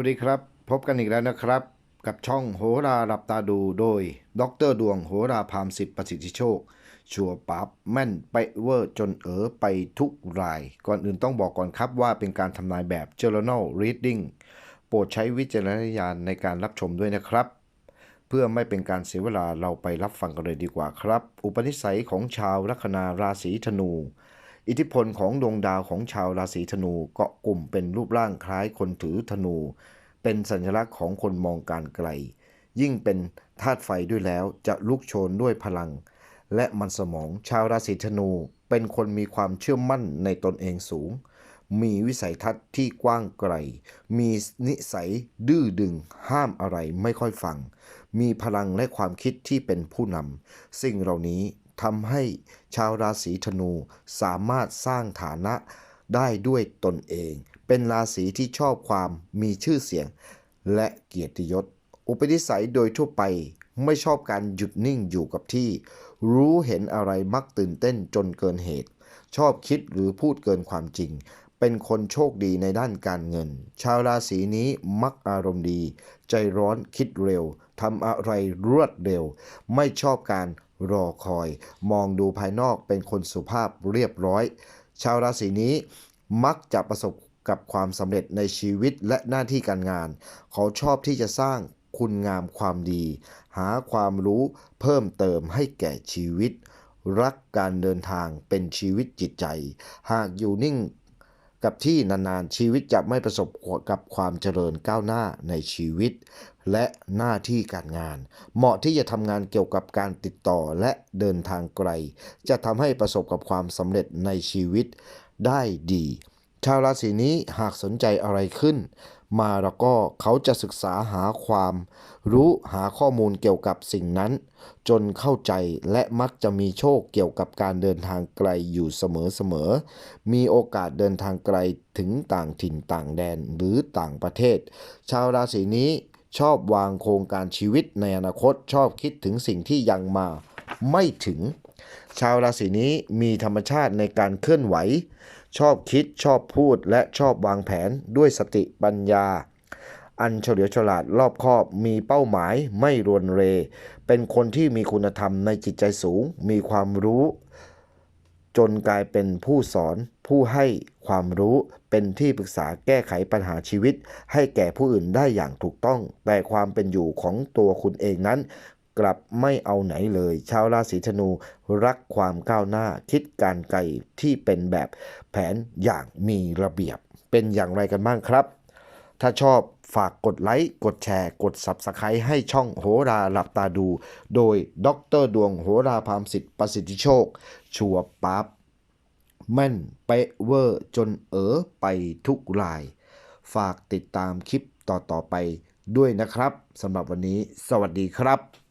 วัสดีครับ พบกันอีกแล้วนะครับ กับช่องโหราหลับตาดูโดย ดรดวงโหราพามสิทธิ์ประสิทธิโชค ชัวปับแม่นไปเวอร์จนเอ๋อไปทุกราย ก่อนอื่นต้องบอกก่อนครับว่าเป็นการทำนายแบบ journal reading โปรดใช้วิจารณญาณในการรับชมด้วยนะครับ เพื่อไม่เป็นการเสียเวลาเราไปรับฟังกันเลยดีกว่าครับ อุปนิสัยของชาวลัคนาราศีธนู อิทธิพลของดวงดาวของชาวราศีธนูเกาะกลุ่มเป็นรูปร่างคล้ายคนถือธนู เป็นสัญลักษณ์ของคนมองการไกล ยิ่งเป็นธาตุไฟด้วยแล้วจะลุกโชนด้วยพลัง และมันสมองชาวราศีธนูเป็นคนมีความเชื่อมั่นในตนเองสูง มีวิสัยทัศน์ที่กว้างไกล มีนิสัยดื้อดึง ห้ามอะไรไม่ค่อยฟัง มีพลังและความคิดที่เป็นผู้นำ สิ่งเหล่านี้ ทำให้ชาวราศีธนูสามารถสร้างฐานะได้ด้วยตนเอง เป็นราศีที่ชอบความมีชื่อเสียง และเกียรติยศ อุปนิสัยโดยทั่วไปไม่ชอบการหยุดนิ่งอยู่กับที่ รู้เห็นอะไรมักตื่นเต้นจนเกินเหตุ ชอบคิดหรือพูดเกินความจริง เป็นคนโชคดีในด้านการเงิน ชาวราศีนี้มักอารมณ์ดี ใจร้อนคิดเร็วทำอะไรรวดเร็ว ไม่ชอบการ รอคอย มองดูภายนอกเป็นคนสุภาพเรียบร้อย ชาวราศีนี้มักจะประสบกับความสำเร็จในชีวิตและหน้าที่การงาน เขาชอบที่จะสร้างคุณงามความดี หาความรู้เพิ่มเติมให้แก่ชีวิต รักการเดินทางเป็นชีวิตจิตใจ หากอยู่นิ่ง กับที่นานๆ ชีวิตจะไม่ประสบกับความเจริญก้าวหน้าในชีวิต และหน้าที่การงาน เหมาะที่จะทำงานเกี่ยวกับการติดต่อและเดินทางไกล จะทำให้ประสบกับความสำเร็จในชีวิตได้ดี ชาวราศีนี้หากสนใจอะไรขึ้น มาแล้วก็เขาจะศึกษาหาความ รู้หาข้อมูลเกี่ยวกับสิ่งนั้น จนเข้าใจและมักจะมีโชคเกี่ยวกับการเดินทางไกลอยู่เสมอๆ มีโอกาสเดินทางไกลถึงต่างถิ่นต่างแดนหรือต่างประเทศ ชาวราศีนี้ชอบวางโครงการชีวิตในอนาคตชอบคิดถึงสิ่งที่ยังมาไม่ถึง ชาวราศีนี้มีธรรมชาติในการเคลื่อนไหว ชอบคิดชอบพูดและชอบวางแผนด้วยสติปัญญา อันเฉลียวฉลาดรอบคอบมีเป้าหมายไม่รวนเร เป็นคนที่มีคุณธรรมในจิตใจสูง มีความรู้ จนกลายเป็นผู้สอนผู้ให้ความรู้เป็นที่ปรึกษาแก้ไขปัญหาชีวิต ให้แก่ผู้อื่นได้อย่างถูกต้อง แต่ความเป็นอยู่ของตัวคุณเองนั้น กลับไม่เอาไหนเลย ชาวราศีธนูรักความก้าวหน้าคิดการไกลที่เป็นแบบแผนอย่างมีระเบียบ เป็นอย่างไรกันบ้างครับ ถ้าชอบฝากกดไลค์ กดแชร์ กด Subscribe ให้ช่องโหราหลับตาดู โดยดรดวงโหราพามสิทธิ์ประสิทธิโชค ชัวปั๊บแม่นเป๊ะเวอร์จนเอ๋อไปทุกราย ฝากติดตามคลิปต่อ ๆ ไปด้วยนะครับสำหรับวันนี้ สวัสดีครับ